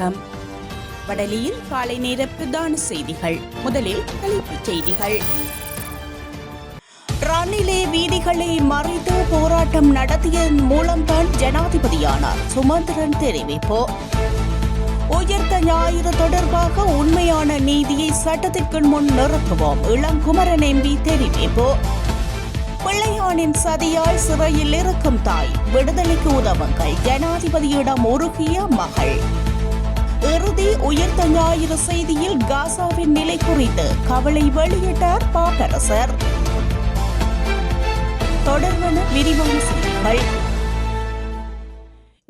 வணக்கம். வடலியில் காலை நேர பிரதான செய்திகள். முதலில் தலைப்புச் செய்திகள். ரணிலே வீதிகளை மறைத்து போராட்டம் நடத்தியதன் மூலம்தான் ஜனாதிபதியானார் சுமந்திரன் தெரிவிப்பு. உயர்த்த ஞாயிறு தொடர்பாக உண்மையான நீதியை சட்டத்திற்கு முன் நிறுத்துவோம் இளங்குமரன் எம்பி தெரிவிப்பு. பிள்ளையானின் சதியால் சிறையில் இருக்கும் தாய் விடுதலைக்கு உதவுங்கள் ஜனாதிபதியிடம் உருகிய மகள். இறுதி உயர்த்த ஞாயிறு செய்தியில் காசாவின் நிலை குறித்து கவலை வெளியிட்டார் பாப்பரசர் தொடர்ந்து விரிவான செய்திகள்.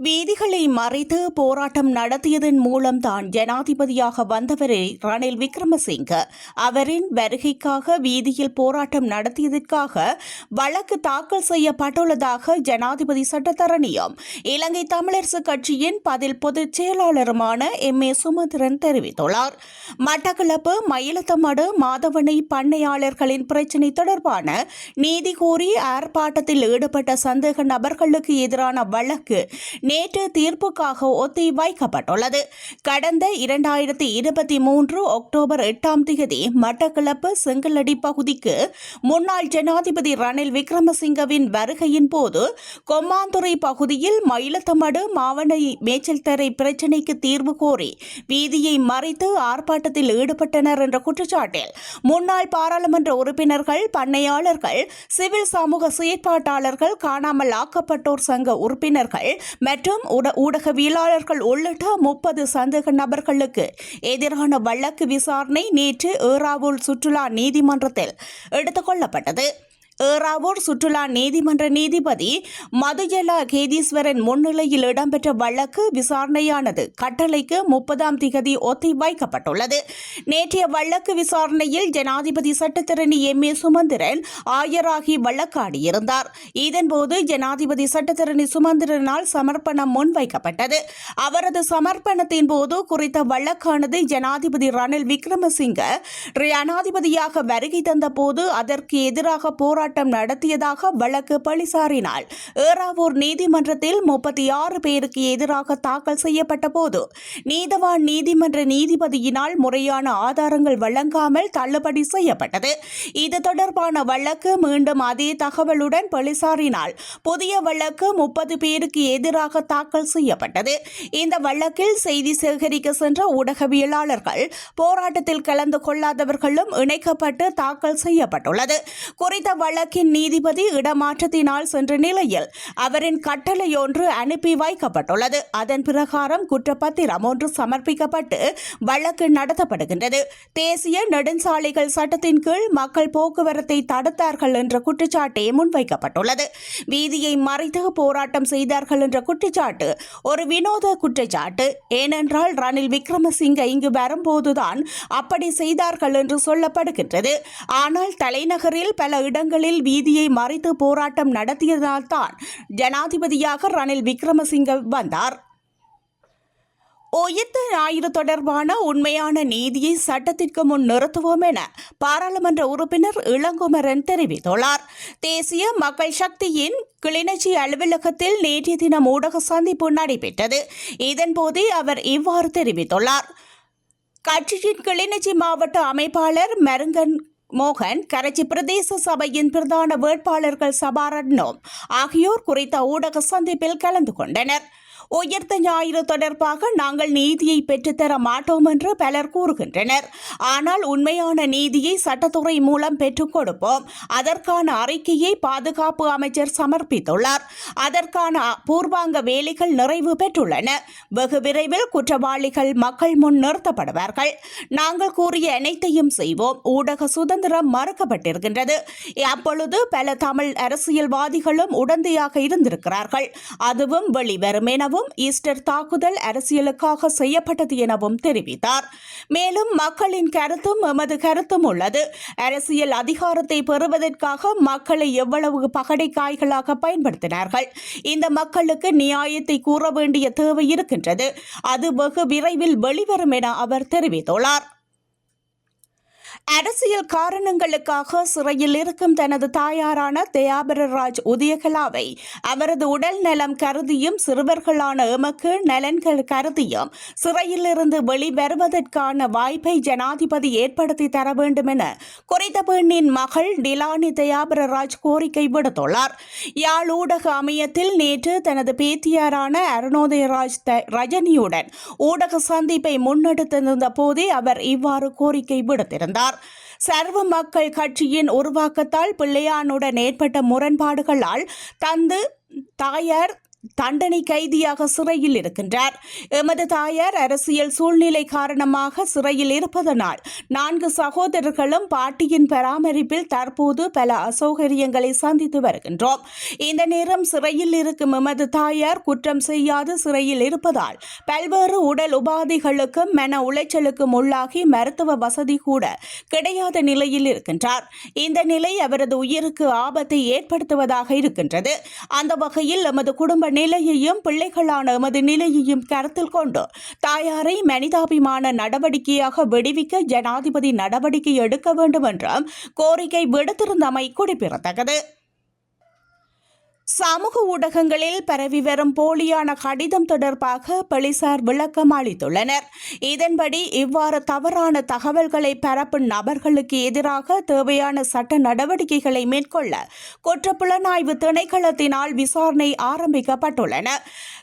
வீதிகளை மறைத்து போராட்டம் நடத்தியதன் மூலம்தான் ஜனாதிபதியாக வந்தவரே ரணில் விக்ரமசிங்க. அவரின் வருகைக்காக வீதியில் போராட்டம் நடத்தியதற்காக வழக்கு தாக்கல் செய்யப்பட்டுள்ளதாக ஜனாதிபதி சட்டத்தரணியும். இலங்கை தமிழரசு கட்சியின் பதில் பொதுச் செயலாளருமான எம். ஏ. சுமந்திரன் தெரிவித்துள்ளார். மட்டக்களப்பு மயிலத்தமடு மாதவனை பண்ணையாளர்களின் பிரச்சினை தொடர்பான நீதி கோரி ஆர்ப்பாட்டத்தில் ஈடுபட்ட சந்தேக நபர்களுக்கு எதிரான வழக்கு நேற்று தீர்ப்புக்காக ஒத்தி வைக்கப்பட்டுள்ளது. கடந்த இரண்டாயிரத்தி இருபத்தி மூன்று அக்டோபர் எட்டாம் தேதி மட்டக்களப்பு செங்கலடி பகுதிக்கு முன்னாள் ஜனாதிபதி ரணில் விக்ரமசிங்கவின் வருகையின் போது கொம்மாந்துறை பகுதியில் மயிலத்தமடு மாவனை மேய்ச்சல் தரை பிரச்சினைக்கு தீர்வு கோரி வீதியை மறைத்து ஆர்ப்பாட்டத்தில் ஈடுபட்டனர் என்ற குற்றச்சாட்டில் முன்னாள் பாராளுமன்ற உறுப்பினர்கள் பண்ணையாளர்கள் சிவில் சமூக செயற்பாட்டாளர்கள் காணாமல் ஆக்கப்பட்டோர் சங்க உறுப்பினர்கள் மற்றும் ஊடகவியலாளர்கள் உள்ளிட்ட முப்பது சந்தேக நபர்களுக்கு எதிரான வழக்கு விசாரணை நேற்று ஏறாவூர் சுற்றுலா நீதிமன்றத்தில் எடுத்துக் கொள்ளப்பட்டது. ஏறாவூர் சுற்றுலா நீதிமன்ற நீதிபதி மதுஜலா கேதீஸ்வரன் முன்னிலையில் இடம்பெற்ற வழக்கு விசாரணையானது கட்டளைக்கு முப்பதாம் திகதி ஒத்தி வைக்கப்பட்டுள்ளது நேற்றைய வழக்கு விசாரணையில் ஜனாதிபதி சட்டத்தரணி எம் ஏ சுமந்திரன் ஆயராகி வழக்காடியிருந்தார் இதன்போது ஜனாதிபதி சட்டத்திரணி சுமந்திரனால் சமர்ப்பணம் முன்வைக்கப்பட்டது. அவரது சமர்ப்பணத்தின் போது குறித்த வழக்கானது ஜனாதிபதி ரணில் விக்ரமசிங்க ஜனாதிபதியாக வருகை தந்தபோது அதற்கு எதிராக போராட்டம் போராட்டம் நடத்தியதாக வழக்கு பழிசாரினாள் ஏறாவூர் நீதிமன்றத்தில் முப்பத்தி ஆறு பேருக்கு எதிராக தாக்கல் செய்யப்பட்ட போது நீதவான் நீதிமன்ற நீதிபதியினால் முறையான ஆதாரங்கள் வழங்காமல் தள்ளுபடி செய்யப்பட்டது. இது தொடர்பான வழக்கு மீண்டும் அதே தகவலுடன் பழிசாரினால் புதிய வழக்கு முப்பது பேருக்கு எதிராக தாக்கல் செய்யப்பட்டது. இந்த வழக்கில் செய்தி சேகரிக்க சென்ற ஊடகவியலாளர்கள் போராட்டத்தில் கலந்து கொள்ளாதவர்களும் இணைக்கப்பட்டு தாக்கல் செய்யப்பட்டுள்ளது. குறித்த வழக்கு வழக்கின் நீதிபதி இடமாற்றத்தினால் சென்ற நிலையில் அவரின் கட்டளையொன்று அனுப்பி வைக்கப்பட்டுள்ளது. அதன் பிரகாரம் குற்றப்பத்திரம் ஒன்று சமர்ப்பிக்கப்பட்டு வழக்கு நடத்தப்படுகின்றது. தேசிய நெடுஞ்சாலைகள் சட்டத்தின் கீழ் மக்கள் போக்குவரத்தை தடுத்தார்கள் என்ற குற்றச்சாட்டே முன்வைக்கப்பட்டுள்ளது. வீதியை மறைத்து போராட்டம் செய்தார்கள் என்ற குற்றச்சாட்டு ஒரு வினோத குற்றச்சாட்டு. ஏனென்றால் ரணில் விக்ரமசிங்க இங்கு வரும்போதுதான் அப்படி செய்தார்கள் என்று சொல்லப்படுகின்றது. ஆனால் தலைநகரில் பல இடங்களில் வீதியை மறைத்து போராட்டம் நடத்தியதால்தான் ஜனாதிபதியாக ரணில் விக்ரமசிங்க வந்தார். உயிர்த்த ஞாயிறு தொடர்பான உண்மையான நீதியை சட்டத்திற்கு முன் நிறுத்துவோம் என பாராளுமன்ற உறுப்பினர் இளங்குமரன் தெரிவித்துள்ளார். தேசிய மக்கள் சக்தியின் கிளிநொச்சி அலுவலகத்தில் நேற்றைய தினம் ஊடக சந்திப்பு நடைபெற்றது. இதன்போதே அவர் இவ்வாறு தெரிவித்துள்ளார். கட்சியின் கிளிநொச்சி மாவட்ட அமைப்பாளர் மருங்கன் மோகன் கரைச்சி பிரதேச சபையின் பிரதான வேட்பாளர்கள் சபாரட்னோம் ஆகியோர் குறித்த ஊடக சந்திப்பில் கலந்து கொண்டனர். உயர்த்த ஞாயிறு தொடர்பாக நாங்கள் நீதியை பெற்றுத்தர மாட்டோம் என்று பலர் கூறுகின்றனர். ஆனால் உண்மையான நீதியை சட்டத்துறை மூலம் பெற்றுக் கொடுப்போம். அதற்கான அறிக்கையை பாதுகாப்பு அமைச்சர் சமர்ப்பித்துள்ளார். அதற்கான பூர்வாங்க வேலைகள் நிறைவு பெற்றுள்ளன. வெகு விரைவில் குற்றவாளிகள் மக்கள் முன் நிறுத்தப்படுவார்கள். நாங்கள் கூறிய அனைத்தையும் செய்வோம். ஊடக சுதந்திரம் மறுக்கப்பட்டிருக்கின்றது. அப்பொழுது பல தமிழ் அரசியல்வாதிகளும் உடந்தையாக இருந்திருக்கிறார்கள். அதுவும் வெளிவரும் எனவும் ஈஸ்டர் தாக்குதல் அரசியலுக்காக செய்யப்பட்டது எனவும் தெரிவித்தார். மேலும் மக்களின் கருத்தும் எமது கருத்தும் உள்ளது. அரசியல் அதிகாரத்தை பெறுவதற்காக மக்களை எவ்வளவு பகடைக்காய்களாக பயன்படுத்தினார்கள். இந்த மக்களுக்கு நியாயத்தை கூற வேண்டிய தேவை இருக்கின்றது. அது வெகு விரைவில் வெளிவரும் என அவர் தெரிவித்துள்ளார். அரசியல் காரணங்களுக்காக சிறையில் இருக்கும் தனது தாயாரான தயாபரராஜ் உதயகலாவை அவரது உடல் நலம் கருதியும் சிறுவர்களான எமக்கு நலன்கள் கருதியும் சிறையிலிருந்து வெளிவருவதற்கான வாய்ப்பை ஜனாதிபதி ஏற்படுத்தி தர வேண்டும் என குறித்த பெண்ணின் மகள் டிலானி தயாபரராஜ் கோரிக்கை விடுத்துள்ளார். யாழ் ஊடக அமையத்தில் நேற்று தனது பேத்தியாரான அருணோதயராஜ் த- ரஜினியுடன் ஊடக சந்திப்பை முன்னெடுத்திருந்த போதே அவர் இவ்வாறு கோரிக்கை விடுத்திருந்தார். சர்வ மக்கள் கட்சியின் உருவாக்கத்தால் பிள்ளையானுடன் ஏற்பட்ட முரண்பாடுகளால் தந்து தாயார் தண்டனை கைதியாக சிறையில் இருக்கின்றார். எமது தாயார் அரசியல் சூழ்நிலை காரணமாக சிறையில் இருப்பதனால் நான்கு சகோதரர்களும் பாட்டியின் பராமரிப்பில் தற்போது பல அசௌகரியங்களை சந்தித்து வருகின்றோம். இந்த நேரம் சிறையில் இருக்கும் எமது தாயார் குற்றம் செய்யாது சிறையில் இருப்பதால் பல்வேறு உடல் உபாதைகளுக்கும் மன உளைச்சலுக்கும் உள்ளாகி மருத்துவ வசதி கூட கிடையாத நிலையில் இருக்கின்றார். இந்த நிலை அவரது உயிருக்கு ஆபத்தை ஏற்படுத்துவதாக இருக்கின்றது. அந்த வகையில் எமது குடும்ப நிலையையும் பிள்ளைகளான எமது நிலையையும் கருத்தில் கொண்டு தாயாரை மனிதாபிமான நடவடிக்கையாக விடுவிக்க ஜனாதிபதி நடவடிக்கை எடுக்க வேண்டும் என்றும் கோரிக்கை விடுத்திருந்தமை குறிப்பிடத்தக்கது. சமூக ஊடகங்களில் பரவி வரும் போலியான கடிதம் தொடர்பாக போலீசார் விளக்கம் அளித்துள்ளனர். இதன்படி இவ்வாறு தவறான தகவல்களை பரப்பும் நபர்களுக்கு எதிராக தேவையான சட்ட நடவடிக்கைகளை மேற்கொள்ள குற்றப்புலனாய்வு திணைக்களத்தினால் விசாரணை ஆரம்பிக்கப்பட்டுள்ளன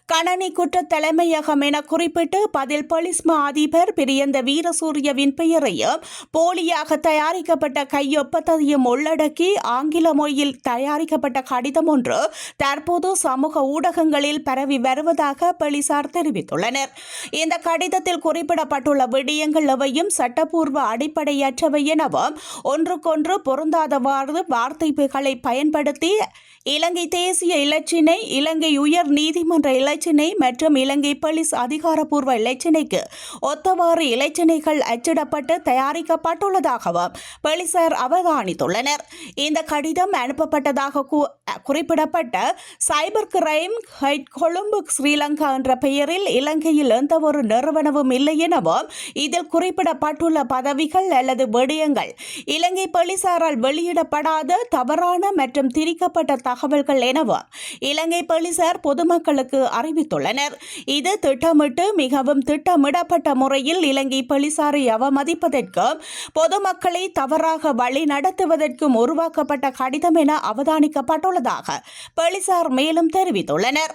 கணனி குற்ற தலைமையகம் என குறிப்பிட்டு பதில் போலீஸ் மா அதிபர் பிரியந்த வீரசூரியவின் பெயரையும் போலியாக தயாரிக்கப்பட்ட கையொப்பத்தையும் உள்ளடக்கி ஆங்கில மொழியில் தயாரிக்கப்பட்ட கடிதம் ஒன்று தற்போது சமூக ஊடகங்களில் பரவி வருவதாக போலீசார் தெரிவித்துள்ளனர். இந்த கடிதத்தில் குறிப்பிடப்பட்டுள்ள விடயங்கள் எவையும் சட்டப்பூர்வ அடிப்படையற்றவை எனவும் ஒன்றுக்கொன்று பொருந்தாதவாறு வார்த்தைகளை பயன்படுத்தி இலங்கை தேசிய இலச்சினை இலங்கை உயர் நீதிமன்ற இலச்சினை மற்றும் இலங்கை போலீஸ் அதிகாரப்பூர்வ இலச்சினைக்கு ஒத்தவாறு இலச்சினைகள் அச்சிடப்பட்டு தயாரிக்கப்பட்டுள்ளதாகவும் போலீசார் அவதானித்துள்ளனர். இந்த கடிதம் அனுப்பப்பட்டதாக கூ- குறிப்பிடப்பட்ட cyber crime head Colombo Sri Lanka என்ற பெயரில் இலங்கையில் எந்தவொரு நிறுவனமும் இல்லை எனவும் இதில் குறிப்பிடப்பட்டுள்ள பதவிகள் அல்லது விடயங்கள் இலங்கை போலீசாரால் வெளியிடப்படாத தவறான மற்றும் திரிக்கப்பட்ட தகவல்கள் எனவும் இலங்கை போலீசார் பொதுமக்களுக்கு அறிவித்துள்ளனர். இது திட்டமிட்டு மிகவும் திட்டமிடப்பட்ட முறையில் இலங்கை போலீசாரை அவமதிப்பதற்கும் பொதுமக்களை தவறாக வழி நடத்துவதற்கும் உருவாக்கப்பட்ட கடிதம் என அவதானிக்கப்பட்டுள்ளதாக போலீசார் மேலும் தெரிவித்துள்ளனர்.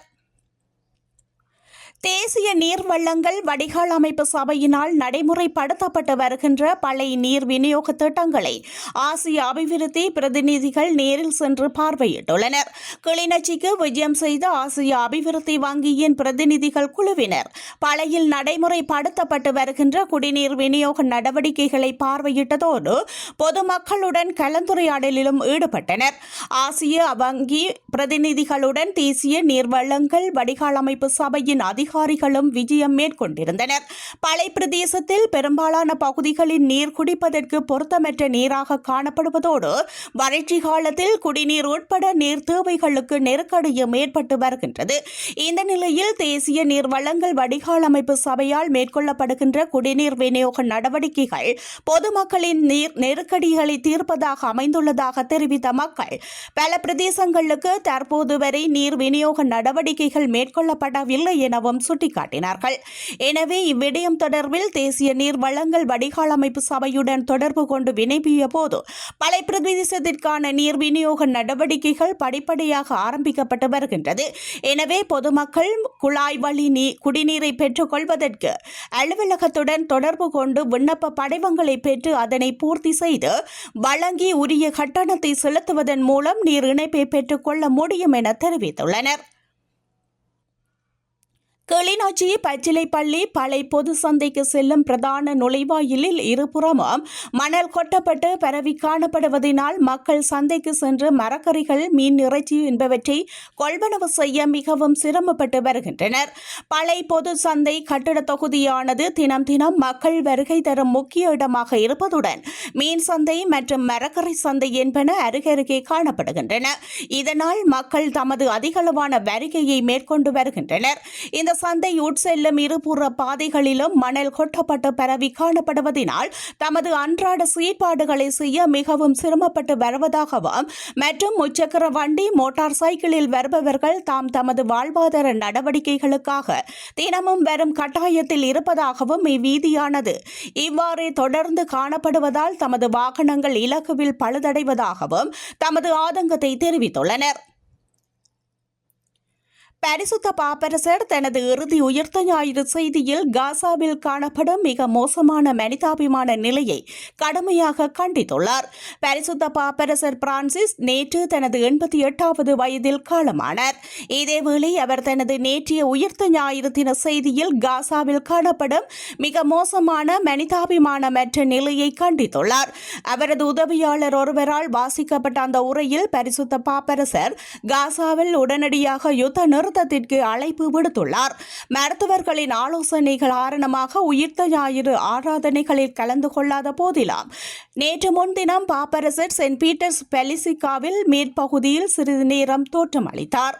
தேசிய நீர்வள்ளங்கள் வடிகால் அமைப்பு சபையினால் நடைமுறைப்படுத்தப்பட்டு வருகின்ற பழைய நீர் விநியோக திட்டங்களை ஆசிய அபிவிருத்தி பிரதிநிதிகள் நேரில் சென்று பார்வையிட்டுள்ளனர். கிளிநொச்சிக்கு விஜயம் செய்த ஆசிய அபிவிருத்தி வங்கியின் பிரதிநிதிகள் குழுவினர் பழையில் நடைமுறைப்படுத்தப்பட்டு வருகின்ற குடிநீர் விநியோக நடவடிக்கைகளை பார்வையிட்டதோடு பொதுமக்களுடன் கலந்துரையாடலிலும் ஈடுபட்டனர். ஆசிய வங்கி பிரதிநிதிகளுடன் தேசிய நீர்வள்ளங்கள் வடிகால் அமைப்பு சபையின் அதிக அதிகாரிகளும் விஜயம் மேற்கொண்டிருந்தனர். பலை பிரதேசத்தில் பெரும்பாலான பகுதிகளின் நீர் குடிப்பதற்கு பொருத்தமற்ற நீராக காணப்படுவதோடு வறட்சி காலத்தில் குடிநீர் உட்பட நீர் தேவைகளுக்கு நெருக்கடியும் ஏற்பட்டு வருகின்றது. இந்த நிலையில் தேசிய நீர் வளங்கள் வடிகால் அமைப்பு சபையால் மேற்கொள்ளப்படுகின்ற குடிநீர் விநியோக நடவடிக்கைகள் பொதுமக்களின் நீர் நெருக்கடிகளை தீர்ப்பதாக அமைந்துள்ளதாக தெரிவித்த மக்கள் பல பிரதேசங்களுக்கு தற்போது வரை நீர் விநியோக நடவடிக்கைகள் மேற்கொள்ளப்படவில்லை எனவும் சுட்டிக்காட்டினார்கள். எனவே இவ்விடயம் தொடர்பில் தேசிய நீர் வளங்கள் வடிகால் அமைப்பு சபையுடன் தொடர்பு கொண்டு வினைப்பிய போது பலை பிரதேசத்திற்கான நீர் விநியோக நடவடிக்கைகள் படிப்படியாக ஆரம்பிக்கப்பட்டு வருகின்றது. எனவே பொதுமக்கள் குழாய் வழி நீ குடிநீரை பெற்றுக்கொள்வதற்கு அலுவலகத்துடன் தொடர்பு கொண்டு விண்ணப்ப படிவங்களை பெற்று அதனை பூர்த்தி செய்து வழங்கி உரிய கட்டணத்தை செலுத்துவதன் மூலம் நீர் இணைப்பை பெற்றுக்கொள்ள முடியும் என தெரிவித்துள்ளனர். கிளிநொச்சி பச்சிலைப்பள்ளி பழை பொது சந்தைக்கு செல்லும் பிரதான நுழைவாயிலில் இருபுறமும் மணல் கொட்டப்பட்டு பரவி காணப்படுவதனால் மக்கள் சந்தைக்கு சென்று மரக்கறிகள் மீன் இறைச்சி என்பவற்றை கொள்வனவு செய்ய மிகவும் சிரமப்பட்டு வருகின்றனர். பழை பொது சந்தை கட்டிட தொகுதியானது தினம் தினம் மக்கள் வருகை தரும் முக்கிய இடமாக இருப்பதுடன் மீன் சந்தை மற்றும் மரக்கறி சந்தை என்பன அருகருகே காணப்படுகின்றன. இதனால் மக்கள் தமது அதிகளவான வருகையை மேற்கொண்டு வருகின்றனர். இந்த சந்தை உட்செல்லும் இருபுற பாதைகளிலும் மணல் கொட்டப்பட்டு பரவி காணப்படுவதினால் தமது அன்றாட செயற்பாடுகளை செய்ய மிகவும் சிரமப்பட்டு வருவதாகவும் மற்றும் முச்சக்கர வண்டி மோட்டார் சைக்கிளில் வருபவர்கள் தாம் தமது வாழ்வாதார நடவடிக்கைகளுக்காக தினமும் வரும் கட்டாயத்தில் இருப்பதாகவும் இவ்வீதியானது. இவ்வாறே தொடர்ந்து காணப்படுவதால் தமது வாகனங்கள் இலக்குவில் பழுதடைவதாகவும் தமது ஆதங்கத்தை தெரிவித்துள்ளனர். பரிசுத்த பாப்பரசர் தனது இறுதி உயிர்த்த ஞாயிறு செய்தியில் காசாவில் காணப்படும் மிக மோசமான மனிதாபிமான நிலையை கடுமையாக கண்டித்துள்ளார். பரிசுத்த பாப்பரசர் பிரான்சிஸ் நேற்று தனது எண்பத்தி எட்டாவது வயதில் காலமானார். இதேவேளை அவர் தனது நேற்றைய உயிர்த்த ஞாயிறு தின செய்தியில் காசாவில் காணப்படும் மிக மோசமான மனிதாபிமானமற்ற நிலையை கண்டித்துள்ளார். அவரது உதவியாளர் ஒருவரால் வாசிக்கப்பட்ட அந்த உரையில் பரிசுத்த பாப்பரசர் காசாவில் உடனடியாக யுத்த நிறுத்தத்திற்கு அழைப்பு விடுத்துள்ளார். மருத்துவர்களின் ஆலோசனைகள் காரணமாக உயிர்த்த ஞாயிறு ஆராதனைகளில் கலந்து கொள்ளாத போதிலாம் நேற்று முன்தினம் பாப்பரசர் சென்ட் பீட்டர்ஸ் பெலிசிகாவில் மேற்பகுதியில் சிறிது நேரம் தோற்றமளித்தார்.